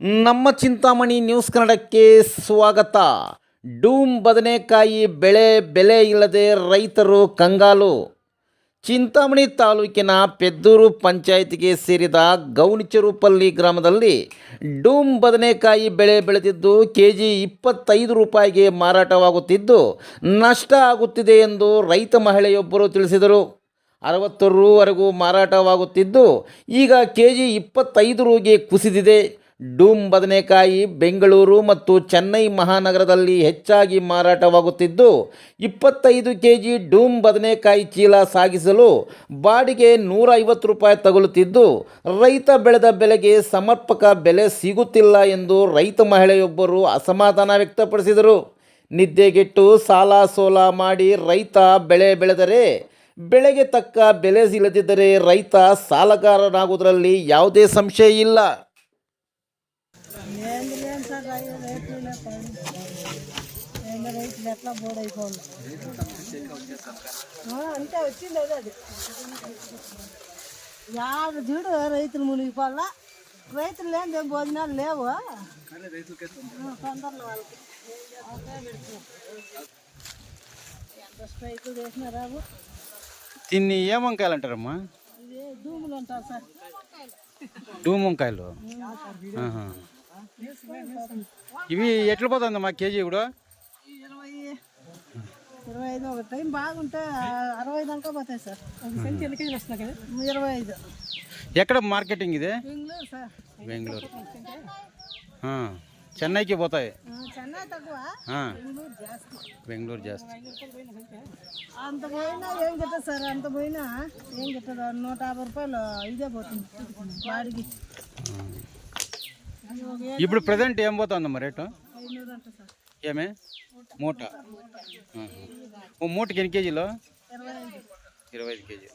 ನಮ್ಮ ಚಿಂತಾಮಣಿ ನ್ಯೂಸ್ ಕನ್ನಡಕ್ಕೆ ಸ್ವಾಗತ. ಡೂಮ್ ಬದನೆಕಾಯಿ ಬೆಳೆ ಬೆಲೆ ಇಲ್ಲದೆ ರೈತರು ಕಂಗಾಲು. ಚಿಂತಾಮಣಿ ತಾಲೂಕಿನ ಪೆದ್ದೂರು ಪಂಚಾಯತಿಗೆ ಸೇರಿದ ಗೌನಿಚರುಪಲ್ಲಿ ಗ್ರಾಮದಲ್ಲಿ ಡೂಮ್ ಬದನೆಕಾಯಿ ಬೆಳೆ ಬೆಳೆದಿದ್ದು ಕೆ ಜಿ ಇಪ್ಪತ್ತೈದು ರೂಪಾಯಿಗೆ ಮಾರಾಟವಾಗುತ್ತಿದ್ದು ನಷ್ಟ ಆಗುತ್ತಿದೆ ಎಂದು ರೈತ ಮಹಿಳೆಯೊಬ್ಬರು ತಿಳಿಸಿದರು. ಅರವತ್ತು ರೂವರೆಗೂ ಮಾರಾಟವಾಗುತ್ತಿದ್ದು ಈಗ ಕೆ ಜಿ ಇಪ್ಪತ್ತೈದು ರೂಗೆ ಕುಸಿದಿದೆ. ಡೂಮ್ ಬದನೆಕಾಯಿ ಬೆಂಗಳೂರು ಮತ್ತು ಚೆನ್ನೈ ಮಹಾನಗರದಲ್ಲಿ ಹೆಚ್ಚಾಗಿ ಮಾರಾಟವಾಗುತ್ತಿದ್ದು, ಇಪ್ಪತ್ತೈದು ಕೆ ಜಿ ಡೂಮ್ ಬದನೆಕಾಯಿ ಚೀಲ ಸಾಗಿಸಲು ಬಾಡಿಗೆ ನೂರ ರೂಪಾಯಿ ತಗುಲುತ್ತಿದ್ದು, ರೈತ ಬೆಳೆದ ಬೆಲೆಗೆ ಸಮರ್ಪಕ ಬೆಲೆ ಸಿಗುತ್ತಿಲ್ಲ ಎಂದು ರೈತ ಮಹಿಳೆಯೊಬ್ಬರು ಅಸಮಾಧಾನ ವ್ಯಕ್ತಪಡಿಸಿದರು. ನಿದ್ದೆಗೆಟ್ಟು ಸಾಲ ಸೋಲ ಮಾಡಿ ರೈತ ಬೆಳೆ ಬೆಳೆದರೆ, ಬೆಳೆಗೆ ತಕ್ಕ ಬೆಲೆ ಇಲ್ಲದಿದ್ದರೆ ರೈತ ಸಾಲಗಾರನಾಗುವುದರಲ್ಲಿ ಯಾವುದೇ ಸಂಶಯ ಇಲ್ಲ. రైతులు ఎట్లా బోడైపోయింది అంతే వచ్చింది అదే అది యాడ చూడు రైతులు మునిగిపోవాల రైతులు లేని భోజనాలు లేవు తొందరలో వాళ్ళకి. ఎంత స్ట్రైకులు చేసినా రావు దీన్ని ఏ వంకాయలు అంటారమ్మా ఇది దూములు అంటారు సార్ డూమ్ వంకాయలు ఆహా. ఇవి ఎట్లా పోతుందమ్మా కేజీ ఇప్పుడు? ఇరవై ఐదు ఒక టైం బాగుంటే అరవై దాకా పోతాయి సార్. ఇరవై ఐదు. ఎక్కడ మార్కెటింగ్ ఇది? బెంగళూరు సార్. బెంగళూరు. చెన్నైకి పోతాయి. ఆ, చెన్నై తక్కువ. ఆ, బెంగళూరు జాస్తి. బెంగళూరు జాస్తి. అంత పోయినా ఏం గిట్టదు సార్? అంత పోయినా ఏం గిట్టదు నూట యాభై రూపాయలు ఇదే పోతుంది. వాడికి. ఇప్పుడు ప్రజెంట్ ఏం పోతుందమ్మా రేటు? ఏమే? మూట. మూటకి ఎన్ని కేజీలు? ఇరవై ఐదు కేజీలు.